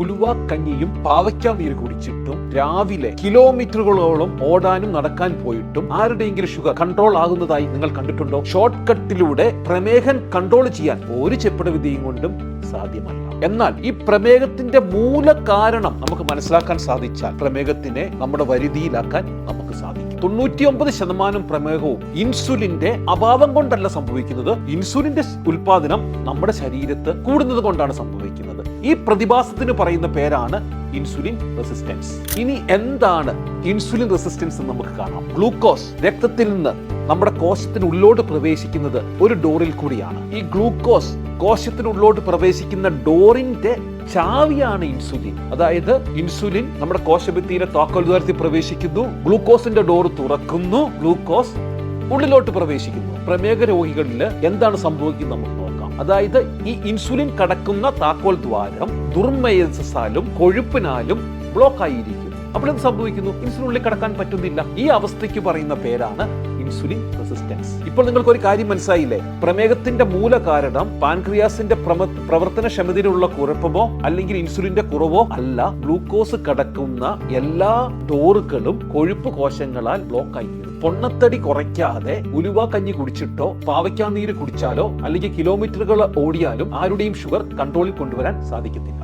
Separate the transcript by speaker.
Speaker 1: ഉലുവ കഞ്ഞിയും പാവയ്ക്ക നീര് കുടിച്ചിട്ടും രാവിലെ കിലോമീറ്ററുകളോളം ഓടാനും നടക്കാൻ പോയിട്ടും ആരുടെയെങ്കിലും ഷുഗർ കൺട്രോൾ ആകുന്നതായി നിങ്ങൾ കണ്ടിട്ടുണ്ടോ? ഷോർട്ട് കട്ടിലൂടെ പ്രമേഹം കൺട്രോൾ ചെയ്യാൻ ഒരു ചെപ്പടവിധിയും കൊണ്ടും സാധ്യമല്ല. എന്നാൽ ഈ പ്രമേഹത്തിന്റെ മൂല കാരണം നമുക്ക് മനസ്സിലാക്കാൻ സാധിച്ചാൽ പ്രമേഹത്തിനെ നമ്മുടെ വരുതിയിലാക്കാൻ നമുക്ക് സാധിക്കും. തൊണ്ണൂറ്റിയൊമ്പത് ശതമാനം പ്രമേഹവും ഇൻസുലിന്റെ അഭാവം കൊണ്ടല്ല സംഭവിക്കുന്നത്. ഇൻസുലിന്റെ ഉൽപാദനം നമ്മുടെ ശരീരത്ത് കൂടുന്നത് കൊണ്ടാണ് സംഭവിക്കുന്നത്. ഈ പ്രതിഭാസത്തിന് പറയുന്ന പേരാണ് ഇൻസുലിൻ റെസിസ്റ്റൻസ്. ഇനി എന്താണ് ഇൻസുലിൻ റെസിസ്റ്റൻസ് നമുക്ക് കാണാം. ഗ്ലൂക്കോസ് രക്തത്തിൽ നിന്ന് നമ്മുടെ കോശത്തിനുള്ളിലോട്ട് പ്രവേശിക്കുന്നത് ഒരു ഡോറിൽ കൂടിയാണ്. ഈ ഗ്ലൂക്കോസ് കോശത്തിനുള്ളിലോട്ട് പ്രവേശിക്കുന്ന ഡോറിന്റെ ചാവിയാണ് ഇൻസുലിൻ. അതായത് ഇൻസുലിൻ നമ്മുടെ കോശഭിത്തിയിലെ താക്കോൽ ദ്വാരത്തിൽ പ്രവേശിക്കുന്നു ഗ്ലൂക്കോസിന്റെ ഡോർ തുറക്കുന്നു ഗ്ലൂക്കോസ് ഉള്ളിലോട്ട് പ്രവേശിക്കുന്നു. പ്രമേഹ രോഗികളിൽ എന്താണ് സംഭവിക്കുന്നത് നമുക്ക് നോക്കാം. അതായത് ഈ ഇൻസുലിൻ കടക്കുന്ന താക്കോൽ ദ്വാരം ദുർമയസാലും കൊഴുപ്പിനാലും ബ്ലോക്ക് ആയിരിക്കും അപ്പോൾ എന്ത് സംഭവിക്കുന്നു? ഇൻസുലിൻ ഉള്ളിൽ കടക്കാൻ പറ്റുന്നില്ല. ഈ അവസ്ഥയ്ക്ക് പറയുന്ന പേരാണ് ഇൻസുലിൻ റെസിസ്റ്റൻസ് ഇപ്പോൾ നിങ്ങൾക്ക് ഒരു കാര്യം മനസ്സിലായില്ലേ? പ്രമേഹത്തിന്റെ മൂല കാരണം പാൻക്രിയാസിന്റെ പ്രവർത്തനക്ഷമതയിലുള്ള കുഴപ്പമോ അല്ലെങ്കിൽ ഇൻസുലിന്റെ കുറവോ അല്ല. ഗ്ലൂക്കോസ് കടക്കുന്ന എല്ലാ ഡോറുകളും കൊഴുപ്പ് കോശങ്ങളാൽ ബ്ലോക്ക് ആയിരിക്കും പൊണ്ണത്തടി കുറയ്ക്കാതെ ഉലുവ കഞ്ഞി കുടിച്ചിട്ടോ പാവയ്ക്കാ നീര് കുടിച്ചാലോ അല്ലെങ്കിൽ കിലോമീറ്ററുകൾ ഓടിയാലും ആരുടെയും ഷുഗർ കൺട്രോളിൽ കൊണ്ടുവരാൻ സാധിക്കത്തില്ല.